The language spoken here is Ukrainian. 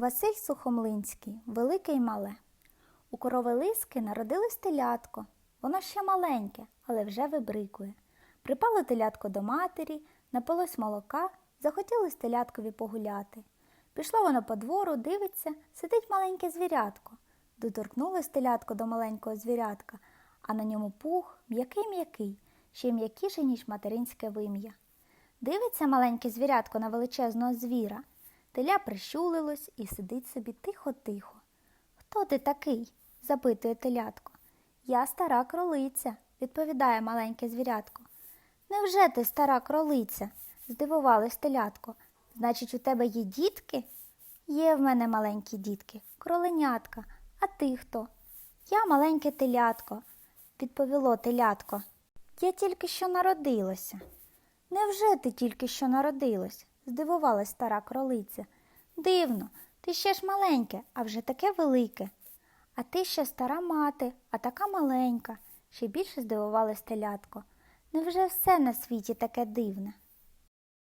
Василь Сухомлинський, велике й мале. У корови Лиски народилось телятко. Воно ще маленьке, але вже вибрикує. Припало телятко до матері, напилось молока, захотілось теляткові погуляти. Пішло воно по двору, дивиться, сидить маленьке звірятко. Доторкнулось телятко до маленького звірятка, а на ньому пух, м'який-м'який, ще й м'якіше, ніж материнське вим'я. Дивиться маленьке звірятко на величезного звіра. Теля прищулилось і сидить собі тихо-тихо. Хто ти такий? запитує телятко. Я стара кролиця, відповідає маленьке звірятко. Невже ти стара кролиця? здивувалось телятко. Значить, у тебе є дітки? Є в мене маленькі дітки, кроленятка. А ти хто? Я маленьке телятко, відповіло телятко. Я тільки що народилося. Невже ти тільки що народилась? Здивувалась стара кролиця. Дивно, ти ще ж маленьке, а вже таке велике. А ти ще стара мати, а така маленька, ще більше здивувалась телятко. Невже все на світі таке дивне?